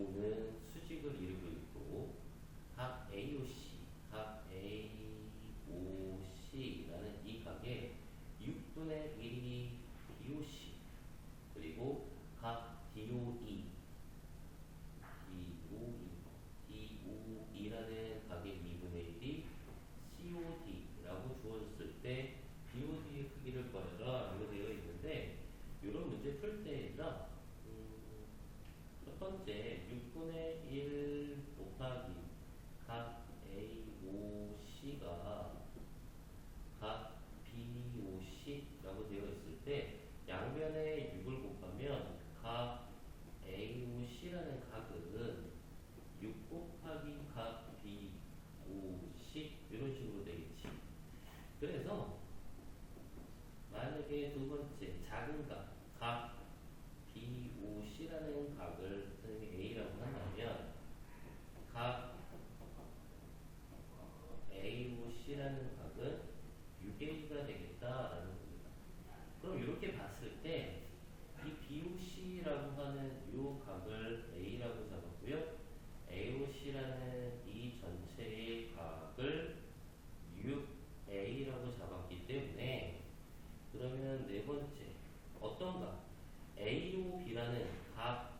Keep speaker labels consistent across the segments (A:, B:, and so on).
A: 5는 수직을 이루고 있고 각 AOC, 각 AOC라는 이 각의 6분의 1이 BOC 그리고 각 DOE DOE DOE라는 각의 2분의 1이 COD라고 주어졌을 때 BOD의 크기를 구하라 라고 되어 있는데 이런 문제 풀 때나 음, 첫 번째 6분의 1 곱하기 각 AOC가 각 BOC라고 되어 있을 때 양변에 6을 곱하면 각 AOC라는 각은 6 곱하기 각 BOC 이런 식으로 되겠지. 그래서 만약에 두 번째 작은 각, 각 BOC라는 각을 선생님이 A라고 한다면 각 AOC라는 각은 6A가 되겠다라는 겁니다. 그럼 이렇게 봤을 때 이 BOC라고 하는 이 각을 A라고 잡았고요. AOC라는 이 전체의 각을 6A라고 잡았기 때문에 그러면 네 번째 어떤 각? AOB라는 각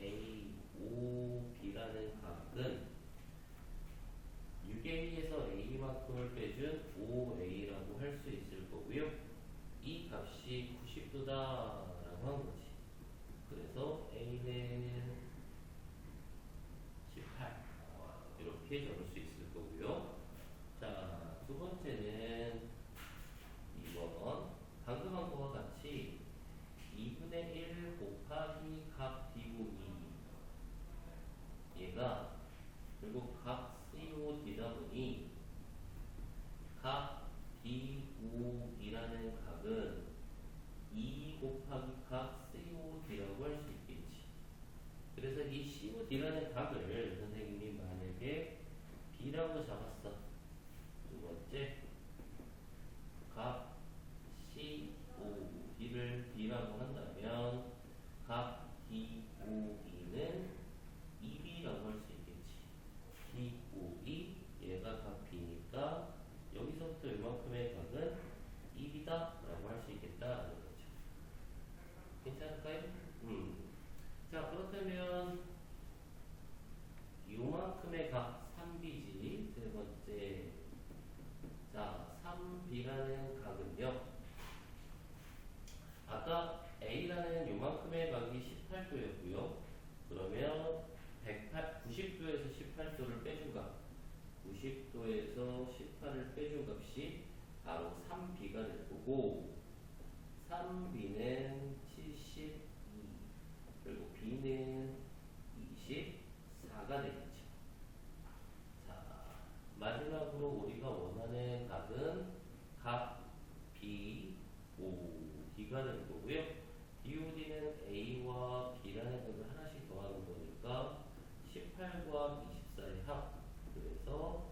A: AOB라는 각은 6A에서 A만큼을 빼준 5A라고 할 수 있을 거고요. 이 값이 90도다 라고 한 거지. 그래서 A는 18 이렇게 적을 수 있을 거고요. 자, 두 번째는 2번 방금 한 거와 같이 2분의 1 곱하기 각 DOE 얘가 결국 각 COD다 보니 각 DOE라는 각은 2 곱하기 각 COD라고 할 수 있겠지. 이 COD라는 각을 선생님이 만약에 B라고 잡았어. 두 번째, 각 COD를 B라고 한다면 각 DOE는 2B라고 할 수 있겠지. DOE 얘가 각 B니까 여기서부터 이만큼의 각은 2B다라고 할 수 있겠다라는 거죠. 괜찮을까요? 음. 자 그렇다면 요만큼의 각 3B지 세 번째 자 3B라는 각은요 아까 A라는 요만큼의 각이 18도였고요 그러면 108, 90도에서 18도를 빼준 각 90도에서 18을 빼준 값이 바로 3B가 될 거고 3B는 72 그리고 B는 24가 되겠죠. 자, 마지막으로 우리가 원하는 각은 각 B, O, D가 되는 거고요. DOD는 A와 B라는 것을 하나씩 더하는 거니까 18과 24의 합. 그래서